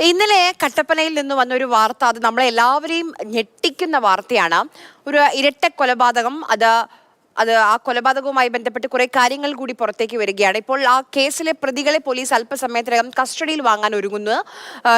ഇന്നലെ കട്ടപ്പനയിൽ നിന്ന് വന്ന ഒരു വാർത്ത അത് നമ്മളെല്ലാവരെയും ഞെട്ടിക്കുന്ന വാർത്തയാണ്. ഒരു ഇരട്ട കൊലപാതകം അത് അത് ആ കൊലപാതകവുമായി ബന്ധപ്പെട്ട് കുറെ കാര്യങ്ങൾ കൂടി പുറത്തേക്ക് വരികയാണ്. ഇപ്പോൾ ആ കേസിലെ പ്രതികളെ പോലീസ് അല്പസമയത്തിനകം കസ്റ്റഡിയിൽ വാങ്ങാൻ ഒരുങ്ങുന്നു.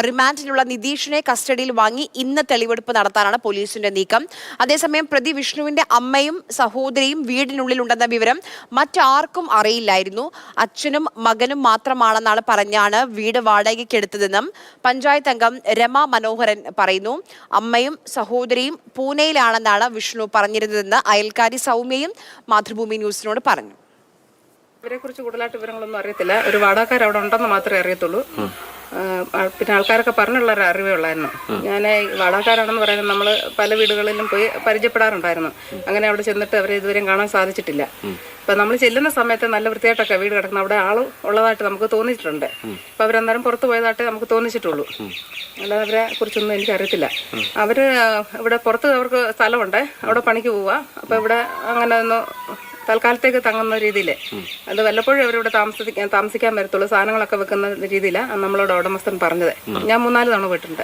റിമാൻഡിലുള്ള നിതീഷിനെ കസ്റ്റഡിയിൽ വാങ്ങി ഇന്ന് തെളിവെടുപ്പ് നടത്താനാണ് പോലീസിന്റെ നീക്കം. അതേസമയം പ്രതി വിഷ്ണുവിന്റെ അമ്മയും സഹോദരിയും വീടിനുള്ളിൽ ഉണ്ടെന്ന വിവരം മറ്റാർക്കും അറിയില്ലായിരുന്നു. അച്ഛനും മകനും മാത്രമാണെന്നാണ് പറഞ്ഞാണ് വീട് വാടകയ്ക്ക് എടുത്തതെന്നും പഞ്ചായത്ത് അംഗം രമ മനോഹരൻ പറയുന്നു. അമ്മയും സഹോദരിയും പൂനെയിലാണെന്നാണ് വിഷ്ണു പറഞ്ഞിരുന്നതെന്ന് അയൽക്കാരി സൗമ്യയും മാതൃഭൂമി ന്യൂസിനോട് പറഞ്ഞു. ഇവരെ കുറിച്ച് കൂടുതലായിട്ട് വിവരങ്ങളൊന്നും അറിയത്തില്ല. ഒരു വാടകക്കാർ അവിടെ ഉണ്ടെന്ന് മാത്രമേ അറിയത്തുള്ളൂ. പിന്നെ ആൾക്കാരൊക്കെ പറഞ്ഞുള്ള ഒരു അറിവേ ഉള്ളായിരുന്നു. ഞാൻ വാടകക്കാരാണെന്ന് പറയുന്നത് നമ്മൾ പല വീടുകളിലും പോയി പരിചയപ്പെടാറുണ്ടായിരുന്നു. അങ്ങനെ അവിടെ ചെന്നിട്ട് അവരെ ഇതുവരെയും കാണാൻ സാധിച്ചിട്ടില്ല. അപ്പൊ നമ്മൾ ചെല്ലുന്ന സമയത്ത് നല്ല വൃത്തിയായിട്ടൊക്കെ വീട് കിടക്കുന്ന അവിടെ ആൾ ഉള്ളതായിട്ട് നമുക്ക് തോന്നിയിട്ടുണ്ട്. അപ്പൊ അവരന്നേരം പുറത്തു പോയതായിട്ട് നമുക്ക് തോന്നിച്ചിട്ടുള്ളൂ. അല്ലാതെ അവരെ കുറിച്ചൊന്നും എനിക്ക് അറിയത്തില്ല അവർ ഇവിടെ പുറത്ത് അവർക്ക് സ്ഥലമുണ്ട്. അവിടെ പണിക്ക് പോവുക അപ്പൊ ഇവിടെ അങ്ങനെ ഒന്ന് തൽക്കാലത്തേക്ക് തങ്ങുന്ന രീതിയിൽ അത് വല്ലപ്പോഴും അവരിവിടെ താമസിക്കാൻ താമസിക്കാൻ വരത്തുള്ളൂ സാധനങ്ങളൊക്കെ വെക്കുന്ന രീതിയിലാണ് നമ്മളോട് ഉടമസ്ഥൻ പറഞ്ഞത്. ഞാൻ മൂന്നാൽ തവണ പോയിട്ടുണ്ട്.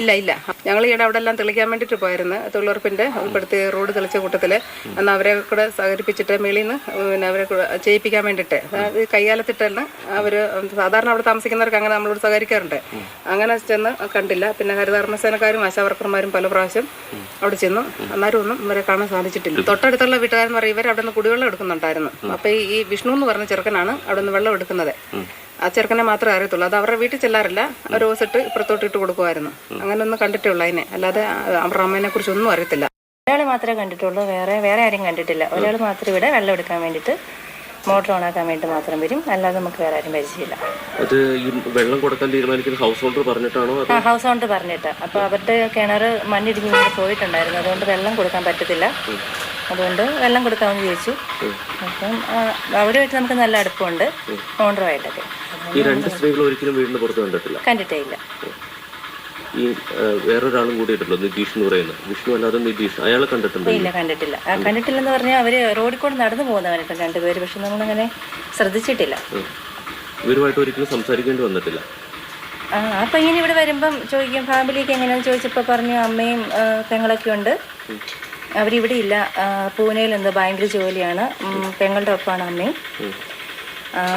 ഇല്ല ഇല്ല. ഞങ്ങൾ ഈയിടെ അവിടെ എല്ലാം തെളിക്കാൻ വേണ്ടിട്ട് പോയിരുന്നു തൊഴിലുറപ്പിന്റെ ഉൾപ്പെടുത്തി റോഡ് തെളിച്ച കൂട്ടത്തിൽ. അന്ന് അവരെ കൂടെ സഹകരിപ്പിച്ചിട്ട് മേളിൽ നിന്ന് പിന്നെ അവരെ കൂടെ ചെയ്യിപ്പിക്കാൻ വേണ്ടിയിട്ട് കൈകാലത്തിട്ടാണ് അവർ സാധാരണ അവിടെ താമസിക്കുന്നവർക്ക് അങ്ങനെ നമ്മളോട് സഹകരിക്കാറുണ്ട്. അങ്ങനെ ചെന്ന് കണ്ടില്ല. പിന്നെ ഹരിതകർമ്മസേനക്കാരും ആശാവർക്കർമാരും പല പ്രാവശ്യം അവിടെ ചെന്നു. അന്നേരം ഒന്നും ഇവരെ കാണാൻ സാധിച്ചിട്ടില്ല. തൊട്ടടുത്തുള്ള വീട്ടുകാരെന്ന് പറയും ഇവർ അവിടെ നിന്ന് കുടിവെള്ളം എടുക്കുന്നുണ്ടായിരുന്നു. അപ്പൊ ഈ- വിഷ്ണു എന്ന് പറഞ്ഞ ചെറുക്കനാണ് അവിടെ നിന്ന് വെള്ളം എടുക്കുന്നത്. ആ ചെറുക്കനെ മാത്രമേ അറിയത്തുള്ളൂ. അത് അവരുടെ വീട്ടിൽ ചെല്ലാറില്ല. ഒരു ഓസിട്ട് ഇപ്പുറത്തോട്ട് ഇട്ട് കൊടുക്കുമായിരുന്നു. അങ്ങനെ ഒന്ന് കണ്ടിട്ടേ ഉള്ളൂ അതിനെ. അല്ലാതെ അവരുടെ അമ്മേനെ കുറിച്ച് ഒന്നും അറിയത്തില്ല. ഒരാൾ മാത്രമേ കണ്ടിട്ടുള്ളൂ. വേറെ വേറെ ആരും കണ്ടിട്ടില്ല. ഒരാൾ മാത്രം ഇവിടെ വെള്ളം എടുക്കാൻ വേണ്ടിയിട്ട് മോട്ടർ ഓണാക്കാൻ വേണ്ടി മാത്രം വരും. അല്ലാതെ നമുക്ക് വേറെ ആരും പരിചയമില്ല. അത് ഈ വെള്ളം കൊടുക്കാൻ തീരുമാനിക്കുന്ന ഹൗസ് ഹോൾഡർ പറഞ്ഞിട്ടാണോ ആ ഹൗസ് ഓണർ പറഞ്ഞിട്ട്. അപ്പോൾ അവരുടെ കിണർ മണ്ണിടിഞ്ഞ് പോയിട്ടുണ്ടായിരുന്നു. അതുകൊണ്ട് വെള്ളം കൊടുക്കാൻ പറ്റത്തില്ല. അതുകൊണ്ട് വെള്ളം കൊടുക്കാമെന്ന് ചോദിച്ചു. അപ്പം അവരുമായിട്ട് നമുക്ക് നല്ല അടുപ്പമുണ്ട്. ഓണറുമായിട്ടൊക്കെ ഈ രണ്ട് സ്ത്രീകൾ ഒരിക്കലും വീടിന് പുറത്ത് കണ്ടിട്ടില്ല. കണ്ടിട്ടേ ഇല്ല ഈ വേറൊരാളും കൂടി നിതീഷ് എന്ന് പറയുന്നത് വിഷ്ണു അല്ലാതെ നിതീഷ്. അയാളെ കണ്ടിട്ടുണ്ട്? ഇല്ല കണ്ടിട്ടില്ല. കണ്ടിട്ടില്ലെന്ന് പറഞ്ഞാൽ അവർ റോഡിൽ കൂടെ നടന്നു പോകുന്നവരായിട്ട് രണ്ടുപേര്. പക്ഷെ നമ്മളങ്ങനെ ശ്രദ്ധിച്ചിട്ടില്ല. ഇവരുമായിട്ട് ഒരിക്കലും സംസാരിക്കേണ്ടി വന്നിട്ടില്ല. ആ പയ്യൻ ഇവിടെ വരുമ്പം ചോദിക്കും ഫാമിലിക്ക് എങ്ങനെയാന്ന് ചോദിച്ചപ്പോൾ പറഞ്ഞു അമ്മയും പെങ്ങളൊക്കെ ഉണ്ട്. അവരിവിടെ ഇല്ല. പൂനെയിൽ എന്തോ ബാങ്കിൽ ജോലിയാണ്. പെങ്ങളുടെ ഒപ്പമാണ് അമ്മയും.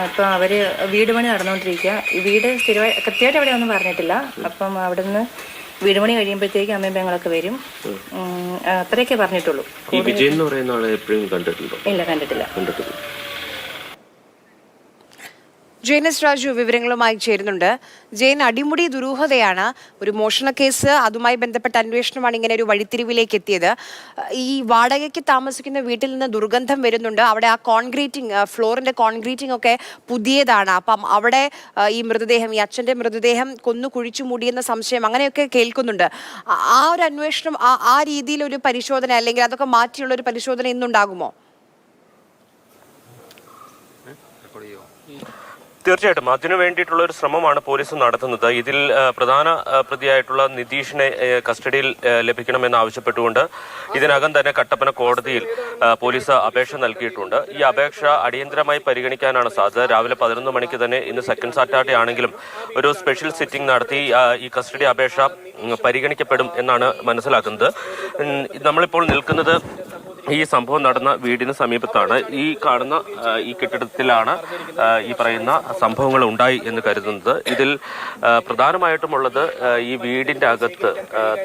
അപ്പം അവർ വീട് പണി നടന്നുകൊണ്ടിരിക്കുക വീട് സ്ഥിരമായി കൃത്യമായിട്ട് അവിടെ ഒന്നും പറഞ്ഞിട്ടില്ല. അപ്പം അവിടുന്ന് വീട് പണി കഴിയുമ്പോഴത്തേക്ക് അമ്മയും പെങ്ങളൊക്കെ വരും. അത്രയൊക്കെ പറഞ്ഞിട്ടുള്ളൂ. ഈ വിജയൻ എന്ന് പറയുന്ന ആളെ എപ്പോഴും കണ്ടിട്ടുണ്ടോ? ഇല്ല കണ്ടിട്ടില്ല. കണ്ടിട്ടില്ല. ജെയിനസ് രാജു വിവരങ്ങളുമായി ചേരുന്നുണ്ട്. ജെയിൻ അടിമുടി ദുരൂഹതയാണ് ഒരു മോഷണ കേസ്. അതുമായി ബന്ധപ്പെട്ട അന്വേഷണമാണ് ഇങ്ങനെ ഒരു വഴിത്തിരിവിലേക്ക് എത്തിയത്. ഈ വാടകയ്ക്ക് താമസിക്കുന്ന വീട്ടിൽ നിന്ന് ദുർഗന്ധം വരുന്നുണ്ട്. അവിടെ ആ കോൺക്രീറ്റിംഗ് ഫ്ലോറിന്റെ കോൺക്രീറ്റിംഗ് ഒക്കെ പുതിയതാണ്. അപ്പം അവിടെ ഈ മൃതദേഹം ഈ അച്ഛന്റെ മൃതദേഹം കൊന്നു കുഴിച്ചു മൂടിയെന്ന സംശയം അങ്ങനെയൊക്കെ കേൾക്കുന്നുണ്ട്. ആ- ഒരു അന്വേഷണം ആ രീതിയിൽ ഒരു പരിശോധന അല്ലെങ്കിൽ അതൊക്കെ മാറ്റിയുള്ള ഒരു പരിശോധന ഇന്നുണ്ടാകുമോ? തീർച്ചയായിട്ടും. അതിനു വേണ്ടിയിട്ടുള്ള ഒരു ശ്രമമാണ് പോലീസ് നടത്തുന്നത്. ഇതിൽ പ്രധാന പ്രതിയായിട്ടുള്ള നിതീഷിനെ കസ്റ്റഡിയിൽ ലഭിക്കണമെന്ന് ആവശ്യപ്പെട്ടുകൊണ്ട് ഇതിനകം തന്നെ കട്ടപ്പന കോടതിയിൽ പോലീസ് അപേക്ഷ നൽകിയിട്ടുണ്ട്. ഈ അപേക്ഷ അടിയന്തരമായി പരിഗണിക്കാനാണ് സാധ്യത. രാവിലെ പതിനൊന്ന് മണിക്ക് തന്നെ ഇന്ന് സെക്കൻഡ് സാറ്റർഡേ ആണെങ്കിലും ഒരു സ്പെഷ്യൽ സിറ്റിംഗ് നടത്തി ഈ കസ്റ്റഡി അപേക്ഷ പരിഗണിക്കപ്പെടും എന്നാണ് മനസ്സിലാക്കുന്നത്. നമ്മളിപ്പോൾ നിൽക്കുന്നത് ഈ സംഭവം നടന്ന വീടിന് സമീപത്താണ്. ഈ കാണുന്ന ഈ കെട്ടിടത്തിലാണ് ഈ പറയുന്ന സംഭവങ്ങൾ ഉണ്ടായി എന്ന് കരുതുന്നത്. ഇതിൽ പ്രധാനമായിട്ടും ഉള്ളത് ഈ വീടിന്റെ അകത്ത്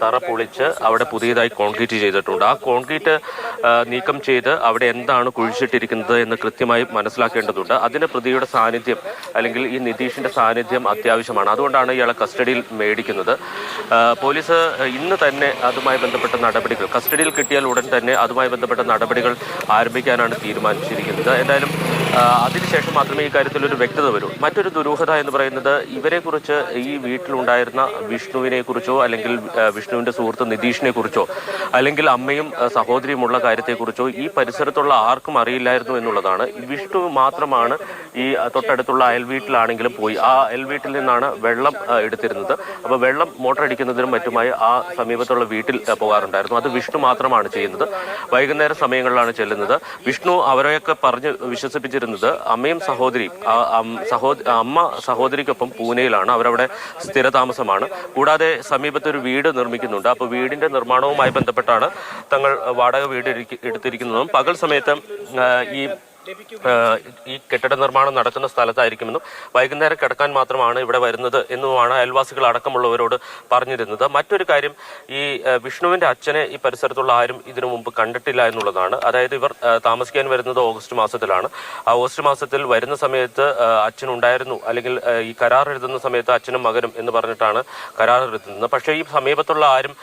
തറ പൊളിച്ച് അവിടെ പുതിയതായി കോൺക്രീറ്റ് ചെയ്തിട്ടുണ്ട്. ആ കോൺക്രീറ്റ് നീക്കം ചെയ്ത് അവിടെ എന്താണ് കുഴിച്ചിട്ടിരിക്കുന്നത് എന്ന് കൃത്യമായി മനസ്സിലാക്കേണ്ടതുണ്ട്. അതിന് പ്രതിയുടെ സാന്നിധ്യം അല്ലെങ്കിൽ ഈ നിതീഷിന്റെ സാന്നിധ്യം അത്യാവശ്യമാണ്. അതുകൊണ്ടാണ് ഇയാളെ കസ്റ്റഡിയിൽ മേടിക്കുന്നത്. പോലീസ് ഇന്ന് തന്നെ അതുമായി ബന്ധപ്പെട്ട നടപടികൾ കസ്റ്റഡിയിൽ കിട്ടിയാൽ ഉടൻ തന്നെ അതുമായി ബന്ധപ്പെട്ട നടപടികൾ ആരംഭിക്കാനാണ് തീരുമാനിച്ചിരിക്കുന്നത്. എന്തായാലും അതിനുശേഷം മാത്രമേ ഈ കാര്യത്തിൽ ഒരു വ്യക്തത വരൂ. മറ്റൊരു ദുരൂഹത എന്ന് പറയുന്നത് ഇവരെ കുറിച്ച് ഈ വീട്ടിലുണ്ടായിരുന്ന വിഷ്ണുവിനെ കുറിച്ചോ അല്ലെങ്കിൽ വിഷ്ണുവിന്റെ സുഹൃത്ത് നിതീഷിനെ കുറിച്ചോ അല്ലെങ്കിൽ അമ്മയും സഹോദരിയുമുള്ള കാര്യത്തെക്കുറിച്ചോ ഈ പരിസരത്തുള്ള ആർക്കും അറിയില്ലായിരുന്നു എന്നുള്ളതാണ്. വിഷ്ണു മാത്രമാണ് ഈ തൊട്ടടുത്തുള്ള അയൽ വീട്ടിലാണെങ്കിലും പോയി. ആ അയൽ വീട്ടിൽ നിന്നാണ് വെള്ളം എടുത്തിരുന്നത്. അപ്പോൾ വെള്ളം മോട്ടർ അടിക്കുന്നതിനും മറ്റുമായി ആ സമീപത്തുള്ള വീട്ടിൽ പോകാറുണ്ടായിരുന്നു. അത് വിഷ്ണു മാത്രമാണ് ചെയ്യുന്നത്. വൈകുന്നേര സമയങ്ങളിലാണ് ചെല്ലുന്നത്. വിഷ്ണു അവരെയൊക്കെ പറഞ്ഞ് വിശ്വസിപ്പിച്ചിരുന്നത് വരുന്നത് അമ്മയും സഹോദരിയും അമ്മ സഹോദരിക്കൊപ്പം പൂനെയിലാണ്. അവരവിടെ സ്ഥിരതാമസമാണ്. കൂടാതെ സമീപത്ത് ഒരു വീട് നിർമ്മിക്കുന്നുണ്ട്. അപ്പോൾ വീടിന്റെ നിർമ്മാണവുമായി ബന്ധപ്പെട്ടാണ് തങ്ങൾ വാടക വീട് എടുത്തിരിക്കുന്നതും. പകൽ സമയത്ത് ഈ ഈ കെട്ടിട നിർമ്മാണം നടക്കുന്ന സ്ഥലത്തായിരിക്കുമെന്നും വൈകുന്നേരം കിടക്കാൻ മാത്രമാണ് ഇവിടെ വരുന്നത് എന്നുമാണ് അയൽവാസികൾ അടക്കമുള്ളവരോട് പറഞ്ഞിരുന്നത്. മറ്റൊരു കാര്യം ഈ വിഷ്ണുവിന്റെ അച്ഛനെ ഈ പരിസരത്തുള്ള ആരും ഇതിനു മുമ്പ് കണ്ടിട്ടില്ല എന്നുള്ളതാണ്. അതായത് ഇവർ താമസിക്കാൻ വരുന്നത് ഓഗസ്റ്റ് മാസത്തിലാണ്. ഓഗസ്റ്റ് മാസത്തിൽ വരുന്ന സമയത്ത് അച്ഛൻ ഉണ്ടായിരുന്നു അല്ലെങ്കിൽ ഈ കരാർ എഴുതുന്ന സമയത്ത് അച്ഛനും മകനും എന്ന് പറഞ്ഞിട്ടാണ് കരാർ എഴുതുന്നത്. പക്ഷേ ഈ സമീപത്തുള്ള ആരും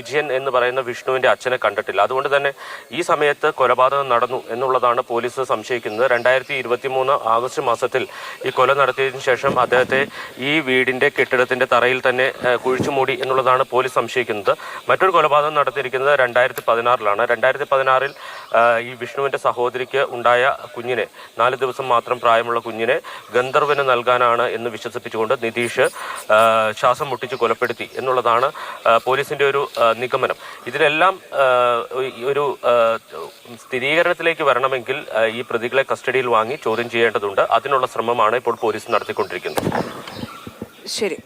വിജയൻ എന്ന് പറയുന്ന വിഷ്ണുവിന്റെ അച്ഛനെ കണ്ടിട്ടില്ല. അതുകൊണ്ട് തന്നെ ഈ സമയത്ത് കൊലപാതകം നടന്നു എന്നുള്ളതാണ് പോലീസ് സംശയിക്കുന്നത്. രണ്ടായിരത്തി ഇരുപത്തി മൂന്ന് ആഗസ്റ്റ് മാസത്തിൽ ഈ കൊല നടത്തിയതിനു ശേഷം അദ്ദേഹത്തെ ഈ വീടിന്റെ കെട്ടിടത്തിന്റെ തറയിൽ തന്നെ കുഴിച്ചുമൂടി എന്നുള്ളതാണ് പോലീസ് സംശയിക്കുന്നത്. മറ്റൊരു കൊലപാതകം നടത്തിയിരിക്കുന്നത് രണ്ടായിരത്തി പതിനാറിലാണ് രണ്ടായിരത്തി പതിനാറിൽ ഈ വിഷ്ണുവിന്റെ സഹോദരിക്ക് ഉണ്ടായ കുഞ്ഞിനെ നാല് ദിവസം മാത്രം പ്രായമുള്ള കുഞ്ഞിനെ ഗന്ധർവന് നൽകാനാണ് എന്ന് വിശ്വസിപ്പിച്ചുകൊണ്ട് നിതീഷ് ശ്വാസം മുട്ടിച്ച് കൊലപ്പെടുത്തി എന്നുള്ളതാണ് പോലീസിന്റെ ഒരു നിഗമനം. ഇതിലെല്ലാം ഒരു സ്ഥിരീകരണത്തിലേക്ക് വരണമെങ്കിൽ ഈ പ്രതികളെ കസ്റ്റഡിയിൽ വാങ്ങി ചോദ്യം ചെയ്യേണ്ടതുണ്ട്. അതിനുള്ള ശ്രമമാണ് ഇപ്പോൾ പോലീസ് നടത്തിക്കൊണ്ടിരിക്കുന്നത്. ശരി.